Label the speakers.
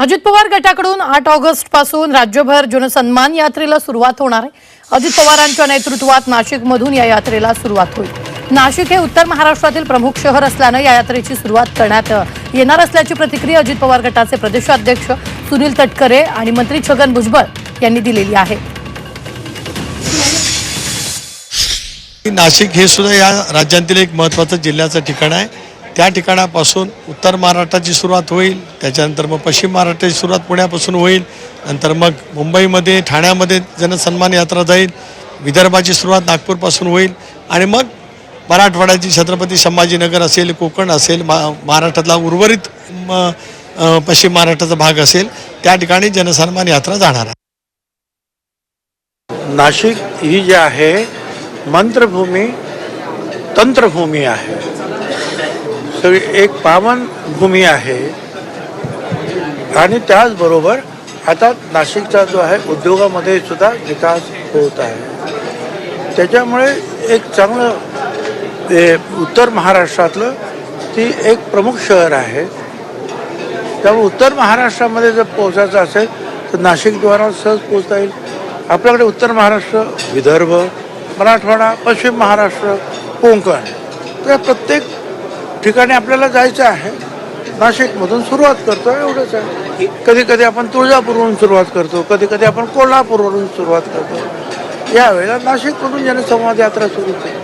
Speaker 1: अजित पवार गटाकडून आठ ऑगस्टपासून राज्यभर जनसन्मान यात्रेला सुरुवात होणार आहे. अजित पवारांच्या नेतृत्वात नाशिकमधून या यात्रेला सुरुवात होईल. नाशिक हे उत्तर महाराष्ट्रातील प्रमुख शहर असल्यानं या यात्रेची सुरुवात करण्यात येणार असल्याची प्रतिक्रिया अजित पवार गटाचे प्रदेशाध्यक्ष सुनील तटकरे आणि मंत्री छगन भुजबळ यांनी दिलेली आहे.
Speaker 2: नाशिक हे सुद्धा या राज्यातील एक महत्त्वाचं जिल्ह्याचं ठिकाण आहे. त्या ठिकाणापासून उत्तर महाराष्ट्राची सुरुवात होईल त्याच्यानंतर मग पश्चिम महाराष्ट्राची सुरुवात पुण्यापासून होईल नंतर मग मुंबईमध्ये ठाण्यामध्ये जनसन्मान यात्रा जाईल विदर्भाची सुरुवात नागपूरपासून होईल आणि मग मराठवाड्याची छत्रपती संभाजीनगर असेल कोकण असेल मा महाराष्ट्रातला उर्वरित पश्चिम महाराष्ट्राचा भाग असेल त्या ठिकाणी जनसन्मान यात्रा जाणार आहे.
Speaker 3: नाशिक ही जी आहे मंत्रभूमी तंत्रभूमी आहे. सगळी एक पावन भूमी आहे. आणि त्याचबरोबर आता नाशिकचा जो आहे उद्योगामध्ये सुद्धा विकास होत आहे. त्याच्यामुळे एक चांगलं उत्तर महाराष्ट्रातलं ती एक प्रमुख शहर आहे. त्यामुळे उत्तर महाराष्ट्रामध्ये जर पोहोचायचं असेल तर नाशिकद्वारा सहज पोहोचता येईल. आपल्याकडे उत्तर महाराष्ट्र विदर्भ मराठवाडा पश्चिम महाराष्ट्र कोकण तर प्रत्येक ठिकाणी आपल्याला जायचं आहे. नाशिकमधून सुरुवात करतो एवढंच आहे. कधी कधी आपण तुळजापूरवरून सुरुवात करतो कधी कधी आपण कोल्हापूरवरून सुरुवात करतो. यावेळेला नाशिकमधून जनसंवाद यात्रा सुरू केली